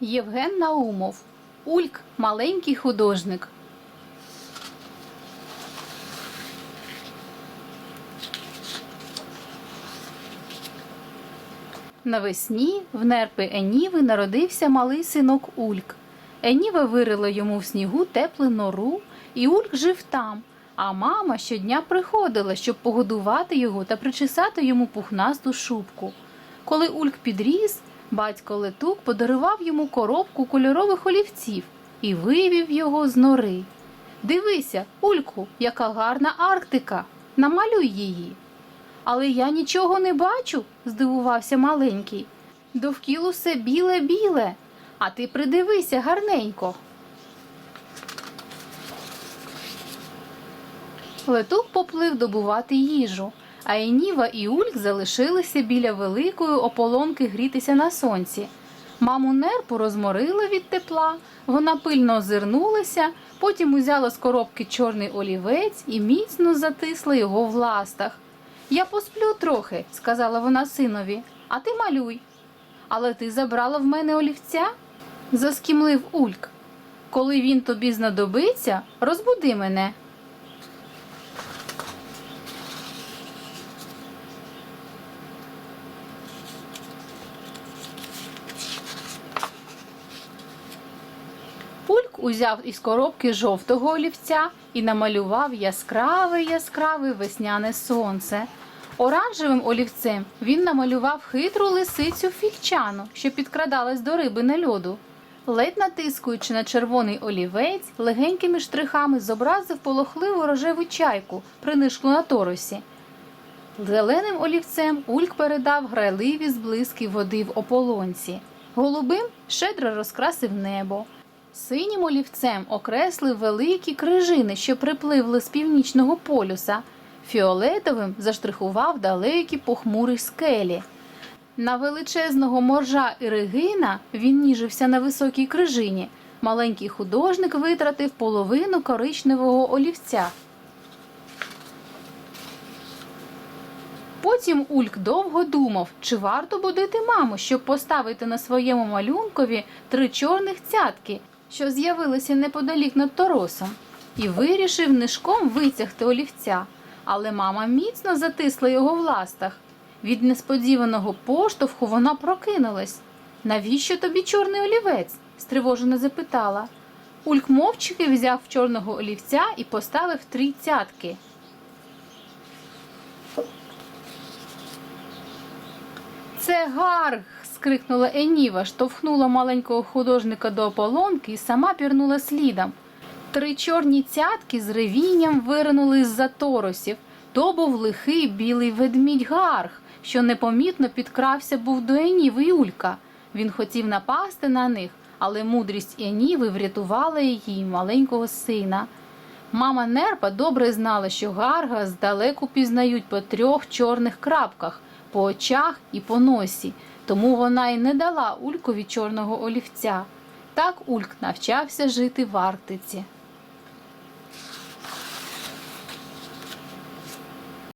Євген Наумов. Ульк маленький художник. Навесні в нерпи Еніви народився малий синок Ульк. Еніва вирила йому в снігу теплу нору, і Ульк жив там. А мама щодня приходила, щоб погодувати його та причесати йому пухнасту шубку. Коли Ульк підріс, батько Летук подарував йому коробку кольорових олівців і вивів його з нори. Дивися, Ульку, яка гарна Арктика. Намалюй її. Але я нічого не бачу, здивувався маленький. Довкіл усе біле-біле, а ти придивися гарненько. Летук поплив добувати їжу, а Еніва і Ульк залишилися біля великої ополонки грітися на сонці. Маму нерпу розморила від тепла, вона пильно озирнулася, потім узяла з коробки чорний олівець і міцно затисла його в ластах. Я посплю трохи, сказала вона синові, а ти малюй. Але ти забрала в мене олівця? заскімлив Ульк. Коли він тобі знадобиться, розбуди мене. Узяв із коробки жовтого олівця і намалював яскраве яскраве весняне сонце. Оранжевим олівцем він намалював хитру лисицю фільчану, що підкрадалась до риби на льоду. Ледь натискуючи на червоний олівець, легенькими штрихами зобразив полохливу рожеву чайку, принишклу на торосі. Зеленим олівцем Ульк передав грайливі зблиски води в ополонці. Голубим щедро розкрасив небо. Синім олівцем окреслив великі крижини, що припливли з північного полюса. Фіолетовим заштрихував далекі похмурі скелі. На величезного моржа і регина він ніжився на високій крижині. Маленький художник витратив половину коричневого олівця. Потім Ульк довго думав, чи варто будити маму, щоб поставити на своєму малюнкові три чорних цятки, що з'явилися неподалік над торосом, і вирішив нишком витягти олівця. Але мама міцно затисла його в ластах. Від несподіваного поштовху вона прокинулась. Навіщо тобі чорний олівець? стривожено запитала. Ульк мовчки взяв чорного олівця і поставив три цятки. Це гарг. Скрикнула Еніва, штовхнула маленького художника до ополонки і сама пірнула слідом. Три чорні цятки з ревінням виринули з-за торосів. То був лихий білий ведмідь Гарг, що непомітно підкрався був до Еніви й Улька. Він хотів напасти на них, але мудрість Еніви врятувала її маленького сина. Мама Нерпа добре знала, що Гарга здалеку пізнають по трьох чорних крапках, по очах і по носі, тому вона й не дала Улькові чорного олівця. Так Ульк навчався жити в Арктиці.